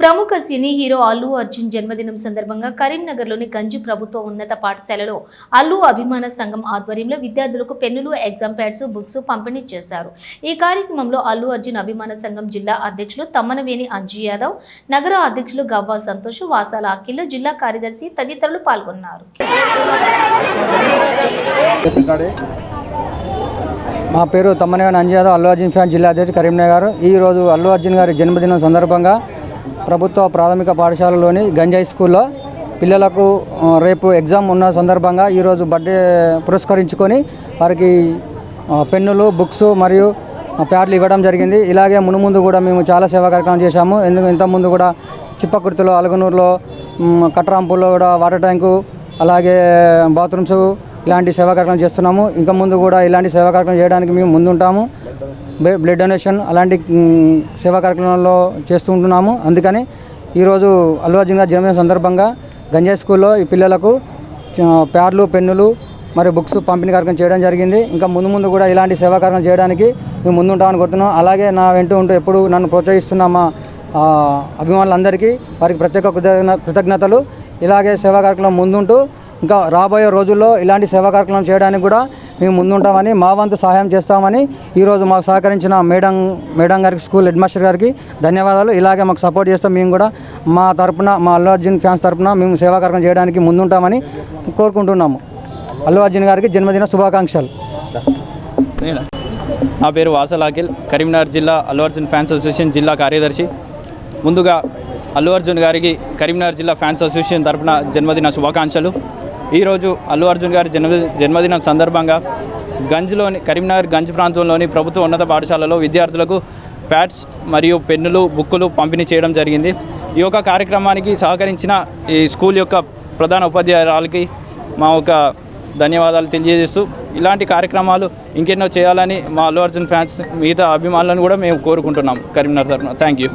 ప్రముఖ cine hero Allu Arjun జన్మదినం సందర్భంగా కరీంనగర్లోని గంజి ప్రభుత్వ ఉన్నత పాఠశాలలో అల్లు అభిమాన సంఘం ఆధ్వర్యంలో విద్యార్థులకు పెన్నులు ఎగ్జామ్ ప్యాడ్స్ బుక్స్ పంపిణీ చేశారు. ఈ కార్యక్రమంలో అల్లు అర్జున్ అభిమాన సంఘం జిల్లా అధ్యక్షులు తమ్మనవేని అంజు యాదవ్ నగర అధ్యక్షులు గవ్వా సంతోష్ వాసాల అఖిల్ జిల్లా కార్యదర్శి తదితరులు పాల్గొన్నారు. మా పేరు తమ్మనేని అంజయాదవ్ అల్లు అర్జున్ ఫ్యాన్ జిల్లా అధ్యక్షుడు కరీంనగర్ ఈ రోజు అల్లు అర్జున్ గారి జన్మదినం సందర్భంగా ప్రభుత్వ ప్రాథమిక పాఠశాలలోని గంజాయి స్కూల్లో పిల్లలకు రేపు ఎగ్జామ్ ఉన్న సందర్భంగా ఈరోజు బర్త్డే పురస్కరించుకొని వారికి పెన్నులు బుక్స్ మరియు ప్యాడ్లు ఇవ్వడం జరిగింది. ఇలాగే మునుముందు కూడా మేము చాలా సేవా కార్యక్రమం చేశాము. ఎందుకు ఇంతకుముందు కూడా చిప్పకుర్తిలో అలగనూరులో మ్, కట్రాంపూర్లో కూడా వాటర్ ట్యాంకు అలాగే బాత్రూమ్స్ ఇలాంటి సేవా కార్యక్రమం చేస్తున్నాము. ఇంకా ముందు కూడా ఇలాంటి సేవా కార్యక్రమం చేయడానికి మేము ముందుంటాము. బ్లడ్ బ్లడ్ డొనేషన్ అలాంటి సేవా కార్యక్రమాల్లో చేస్తూ ఉంటున్నాము. అందుకని ఈరోజు అల్లు అర్జున్ గారి జన్మదిన సందర్భంగా గంజాయి స్కూల్లో ఈ పిల్లలకు ప్యాడ్లు పెన్నులు మరియు బుక్స్ పంపిణీ కార్యక్రమం చేయడం జరిగింది. ఇంకా ముందు ముందు కూడా ఇలాంటి సేవా కార్యక్రమం చేయడానికి మేము ముందుంటామని కోరుతున్నాం. అలాగే నా వెంట ఉంటూ ఎప్పుడు నన్ను ప్రోత్సహిస్తున్న మా అభిమానులందరికీ వారికి ప్రత్యేక కృతజ్ఞ కృతజ్ఞతలు. ఇలాగే సేవా కార్యక్రమం ముందుంటూ ఇంకా రాబోయే రోజుల్లో ఇలాంటి సేవా కార్యక్రమం చేయడానికి కూడా మేము ముందుంటామని మా వంతు సహాయం చేస్తామని ఈరోజు మాకు సహకరించిన మేడం మేడం గారికి స్కూల్ హెడ్ మాస్టర్ గారికి ధన్యవాదాలు. ఇలాగే మాకు సపోర్ట్ చేస్తాం మేము కూడా మా తరపున మా అల్లు అర్జున్ ఫ్యాన్స్ తరపున మేము సేవా కార్యక్రమం చేయడానికి ముందుంటామని కోరుకుంటున్నాము. అల్లు అర్జున్ గారికి జన్మదిన శుభాకాంక్షలు. నా పేరు వాసల్ అఖిల్ కరీంనగర్ జిల్లా అల్లు అర్జున్ ఫ్యాన్స్ అసోసియేషన్ జిల్లా కార్యదర్శి. ముందుగా అల్లు అర్జున్ గారికి కరీంనగర్ జిల్లా ఫ్యాన్స్ అసోసియేషన్ తరపున జన్మదిన శుభాకాంక్షలు. ఈరోజు అల్లు అర్జున్ గారి జన్మ జన్మదినం సందర్భంగా గంజ్లోని కరీంనగర్ గంజ్ ప్రాంతంలోని ప్రభుత్వ ఉన్నత పాఠశాలలో విద్యార్థులకు ప్యాడ్స్ మరియు పెన్నులు బుక్కులు పంపిణీ చేయడం జరిగింది. ఈ యొక్క కార్యక్రమానికి సహకరించిన ఈ స్కూల్ యొక్క ప్రధాన ఉపాధ్యాయురాలకి మా ఒక ధన్యవాదాలు తెలియజేస్తూ ఇలాంటి కార్యక్రమాలు ఇంకెన్నో చేయాలని మా అల్లు అర్జున్ ఫ్యాన్స్ మిగతా అభిమానులను కూడా మేము కోరుకుంటున్నాం. కరీంనగర్ తరఫున. Thank you